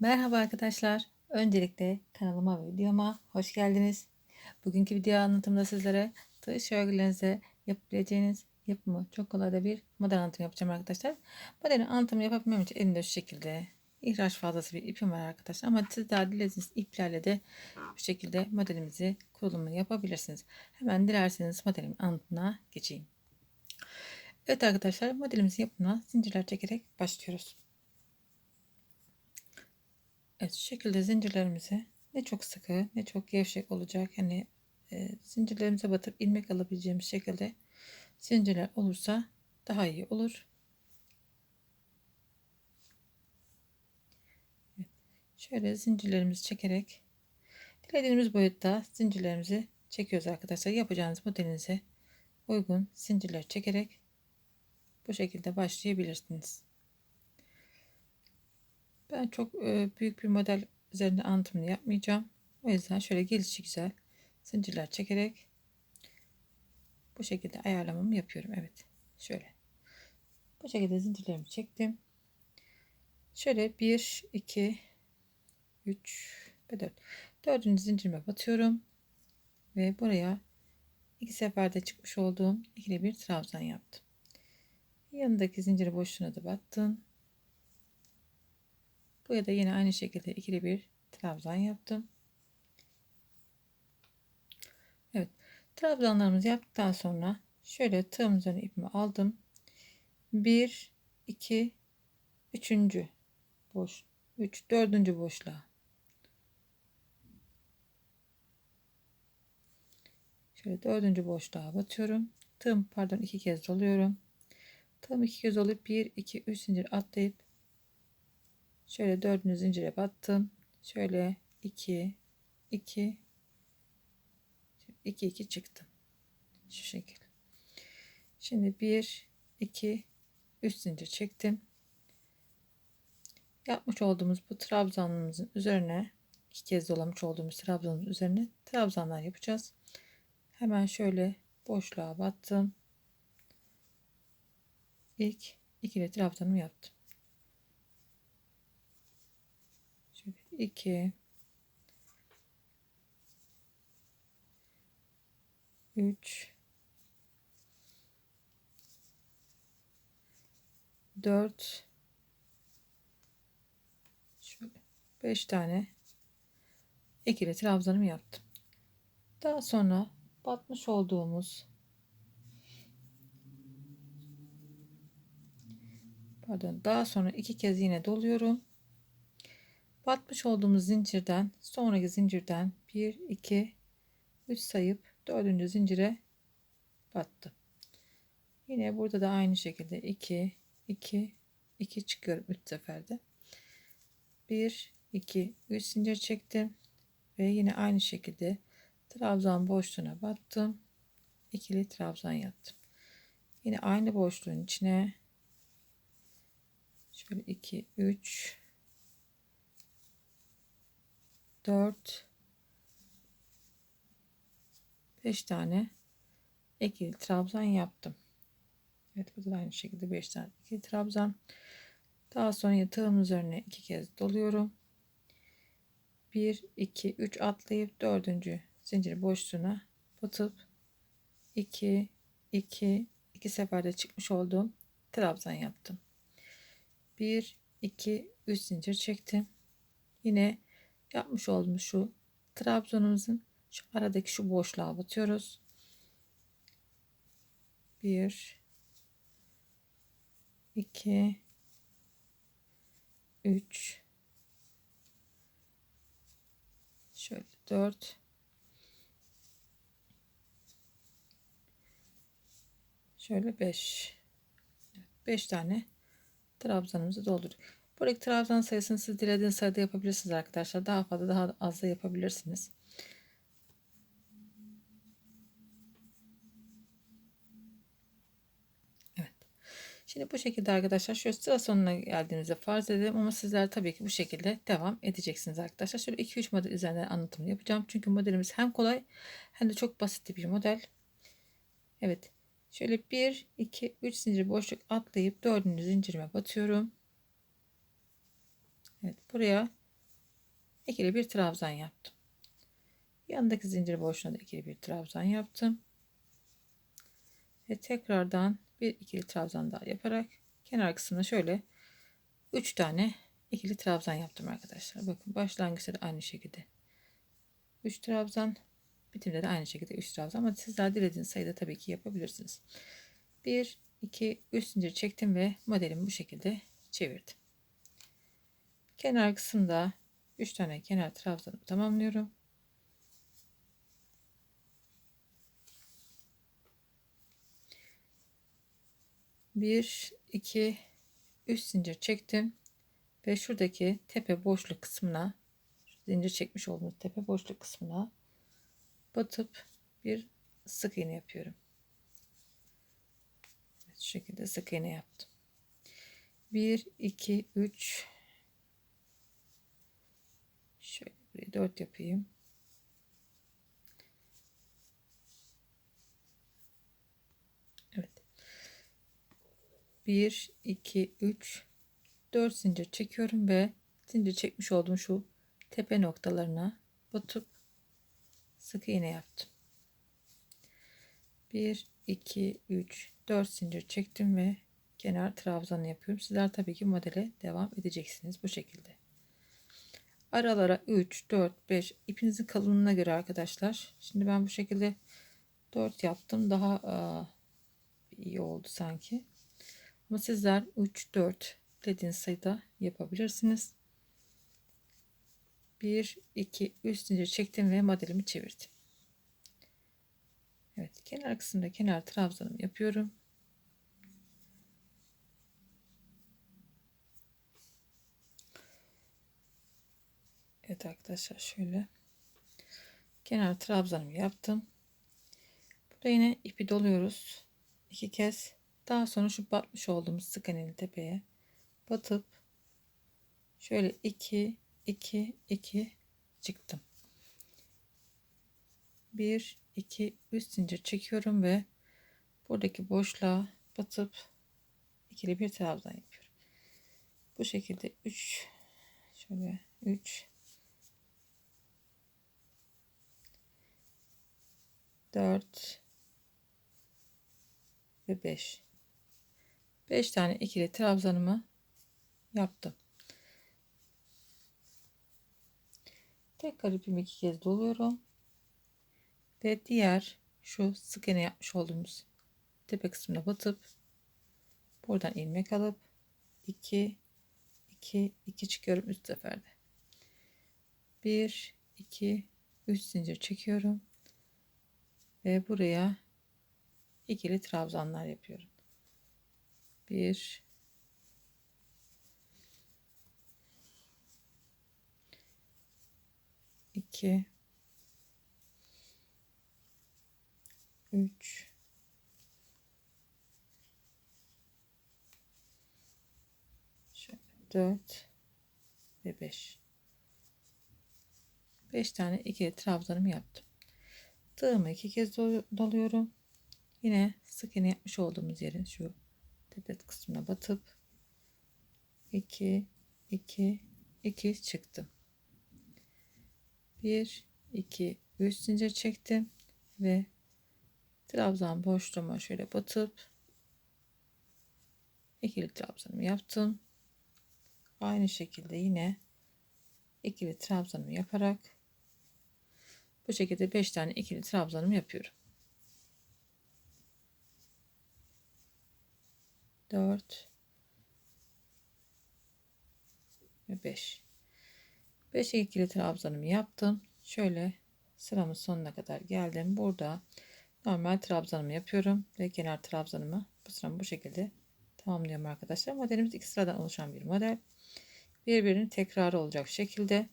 Merhaba arkadaşlar. Öncelikle kanalıma ve videoma hoş geldiniz. Bugünkü video anlatımda sizlere tığ örgülerinize yapabileceğiniz yapımı çok kolay da bir model anlatımı yapacağım arkadaşlar. Modelin anlatımı yapabilmem için elimde şu şekilde ihraç fazlası bir ipim var arkadaşlar. Ama siz daha dilediğiniz iplerle de bu şekilde modelimizi kurulumunu yapabilirsiniz. Hemen dilerseniz modelimin anlatımına geçeyim. Evet arkadaşlar modelimizin yapımına zincirler çekerek başlıyoruz. Evet şu şekilde zincirlerimizi ne çok sıkı ne çok gevşek olacak. Yani e, zincirlerimize batıp ilmek alabileceğimiz şekilde zincirler olursa daha iyi olur. Şöyle zincirlerimizi çekerek dilediğimiz boyutta zincirlerimizi çekiyoruz arkadaşlar. Yapacağınız modelinize uygun zincirler çekerek bu şekilde başlayabilirsiniz. Ben çok e, büyük bir model üzerinde anlatımını yapmayacağım. O yüzden şöyle gelişi güzel zincirler çekerek bu şekilde ayarlamamı yapıyorum. Evet. Şöyle. Bu şekilde zincirlerimi çektim. Şöyle 1, 2, 3 ve 4. Dördüncü zincirime batıyorum. Ve buraya iki seferde çıkmış olduğum ikili bir trabzan yaptım. Yanındaki zincir boşluğuna da battım. Buraya da yine aynı şekilde ikili bir trabzan yaptım. Evet. Trabzanlarımızı yaptıktan sonra şöyle tığım üzerine ipimi aldım. 1 2 3. boş 3 4. boşluğa Şöyle dördüncü boşluğa batıyorum. Tığım pardon iki kez doluyorum. Tığım iki kez olup 1 2 3 zincir atlayıp Şöyle dördüncü zincire battım. Şöyle 2 2 2 2 çıktım. Şu şekil. Şimdi 1 2 3 zincir çektim. Yapmış olduğumuz bu trabzanımızın üzerine iki kez dolamış olduğumuz trabzanın üzerine trabzanlar yapacağız. Hemen şöyle boşluğa battım. İlk ikili trabzanımı yaptım. 2 3 4 şöyle 5 tane. İkili trabzanımı yaptım. Daha sonra batmış olduğumuz pardon daha sonra iki kez yine doluyorum batmış olduğumuz zincirden sonraki zincirden 1 2 3 sayıp dördüncü zincire battım. Yine burada da aynı şekilde 2 2 2 çıkıyorum 3 seferde. 1 2 3 zincir çektim ve yine aynı şekilde trabzan boşluğuna battım. ikili trabzan yaptım. Yine aynı boşluğun içine şöyle 2 3 4 5 tane ikili trabzan yaptım. Evet burada da aynı şekilde 5 tane ikili trabzan. Daha sonra yatağım üzerine iki kez doluyorum. 1 2 3 atlayıp dördüncü zincir boşluğuna batıp 2 2 2 seferde çıkmış olduğum trabzan yaptım. 1 2 3 zincir çektim. Yine yapmış olduğumuz şu trabzonumuzun şu aradaki şu boşluğa batıyoruz. Bir, iki, üç, şöyle dört, şöyle beş, beş tane trabzanımızı doldurduk. Buradaki trabzan sayısını siz dilediğiniz sayıda yapabilirsiniz arkadaşlar. Daha fazla daha az da yapabilirsiniz. Evet. Şimdi bu şekilde arkadaşlar şu sıra sonuna geldiğinizde farz edelim ama sizler tabii ki bu şekilde devam edeceksiniz arkadaşlar. Şöyle 2-3 model üzerinden anlatımını yapacağım. Çünkü modelimiz hem kolay hem de çok basit bir model. Evet. Şöyle 1, 2, 3 zincir boşluk atlayıp 4. zincirime batıyorum. Evet buraya ikili bir trabzan yaptım. Yanındaki zincir boşluğuna da ikili bir trabzan yaptım. Ve tekrardan bir ikili trabzan daha yaparak kenar kısmına şöyle 3 tane ikili trabzan yaptım arkadaşlar. Bakın başlangıçta da aynı şekilde 3 trabzan bitimde de aynı şekilde 3 trabzan ama sizler dilediğiniz sayıda tabii ki yapabilirsiniz. 1 2 3 zincir çektim ve modelimi bu şekilde çevirdim. Kenar kısımda 3 tane kenar trabzanımı tamamlıyorum. Bir, iki, üç zincir çektim ve şuradaki tepe boşluk kısmına zincir çekmiş olduğumuz tepe boşluk kısmına batıp bir sık iğne yapıyorum. Evet, şu şekilde sık iğne yaptım. 1 2 3 şöyle buraya 4 yapayım. Evet. 1 2 3 4 zincir çekiyorum ve zincir çekmiş olduğum şu tepe noktalarına batıp sık iğne yaptım. 1 2 3 4 zincir çektim ve kenar trabzanı yapıyorum. Sizler tabii ki modele devam edeceksiniz bu şekilde. Aralara 3 4 5 ipinizin kalınlığına göre arkadaşlar. Şimdi ben bu şekilde 4 yaptım. Daha aa, iyi oldu sanki. Ama sizler 3 4 dediğiniz sayıda yapabilirsiniz. 1 2 3 zincir çektim ve modelimi çevirdim. Evet kenar kısmında kenar trabzanımı yapıyorum. Evet arkadaşlar şöyle kenar trabzanımı yaptım. Burada yine ipi doluyoruz. iki kez. Daha sonra şu batmış olduğumuz sık iğneli tepeye batıp şöyle 2 2 2 çıktım. 1 2 3 zincir çekiyorum ve buradaki boşluğa batıp ikili bir trabzan yapıyorum. Bu şekilde 3 şöyle 3 4 ve 5 5 tane ikili trabzanımı yaptım. Tekrar ipimi iki kez doluyorum. Ve diğer şu sık iğne yapmış olduğumuz tepe kısmına batıp buradan ilmek alıp 2 2 2 çıkıyorum üst seferde. 1 2 3 zincir çekiyorum ve buraya ikili trabzanlar yapıyorum. 1 2 3 4 ve 5 5 tane ikili trabzanımı yaptım. Tığımı iki kez doluyorum. Yine sık iğne yapmış olduğumuz yerin şu tepe kısmına batıp 2 2 2 çıktım. 1 2 3 zincir çektim ve trabzan boşluğuma şöyle batıp ikili trabzanımı yaptım. Aynı şekilde yine ikili trabzanımı yaparak bu şekilde 5 tane ikili trabzanımı yapıyorum. 4 ve 5 5 ikili trabzanımı yaptım. Şöyle sıramın sonuna kadar geldim. Burada normal trabzanımı yapıyorum ve kenar trabzanımı bu sıramı bu şekilde tamamlıyorum arkadaşlar. Modelimiz iki sıradan oluşan bir model. Birbirinin tekrarı olacak şekilde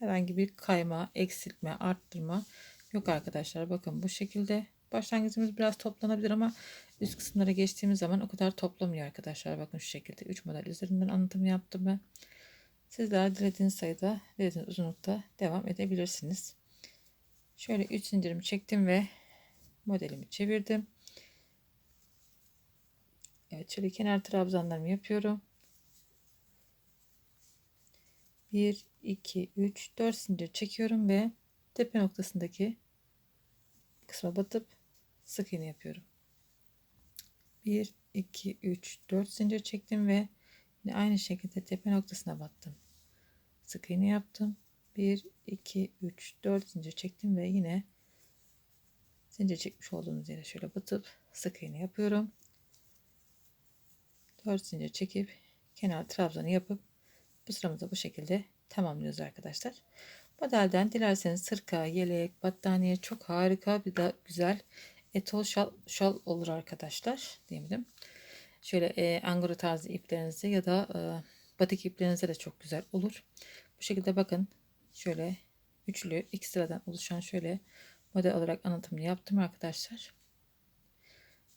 herhangi bir kayma eksiltme arttırma yok arkadaşlar bakın bu şekilde başlangıcımız biraz toplanabilir ama üst kısımlara geçtiğimiz zaman o kadar toplamıyor arkadaşlar bakın şu şekilde 3 model üzerinden anlatım yaptım ben Sizler dilediğiniz sayıda, dilediğiniz uzunlukta devam edebilirsiniz. Şöyle 3 zincirimi çektim ve modelimi çevirdim. Evet şöyle kenar trabzanlarımı yapıyorum. 1 2 3 4 zincir çekiyorum ve tepe noktasındaki kısma batıp sık iğne yapıyorum. 1 2 3 4 zincir çektim ve yine aynı şekilde tepe noktasına battım. Sık iğne yaptım. 1 2 3 4 zincir çektim ve yine zincir çekmiş olduğumuz yere şöyle batıp sık iğne yapıyorum. 4 zincir çekip kenar trabzanı yapıp bu sıramızı bu şekilde tamamlıyoruz arkadaşlar. Modelden dilerseniz sırka, yelek, battaniye çok harika bir de güzel etol şal, şal olur arkadaşlar diyebilirim. Şöyle e, angora tarzı iplerinizde ya da e, batik iplerinizde de çok güzel olur. Bu şekilde bakın şöyle üçlü iki sıradan oluşan şöyle model olarak anlatımını yaptım arkadaşlar.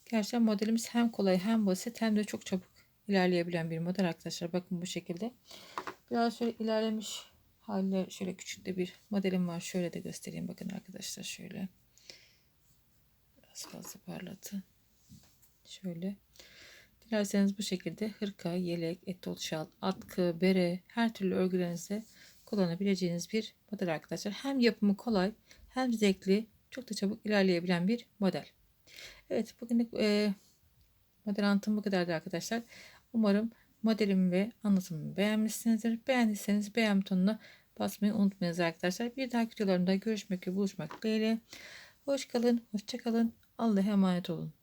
Gerçekten modelimiz hem kolay hem basit hem de çok çabuk ilerleyebilen bir model arkadaşlar. Bakın bu şekilde. Biraz şöyle ilerlemiş haline şöyle küçük de bir modelim var. Şöyle de göstereyim. Bakın arkadaşlar şöyle. Biraz fazla parlatı. Şöyle. Dilerseniz bu şekilde hırka, yelek, etol şal, atkı, bere her türlü örgülerinizde kullanabileceğiniz bir model arkadaşlar. Hem yapımı kolay hem zevkli çok da çabuk ilerleyebilen bir model. Evet bugünlük e, model anlatım bu kadardı arkadaşlar. Umarım modelimi ve anlatımımı beğenmişsinizdir. Beğendiyseniz beğen butonuna basmayı unutmayınız arkadaşlar. Bir dahaki videolarımda görüşmek ve buluşmak dileğiyle. Hoş kalın. Allah'a emanet olun.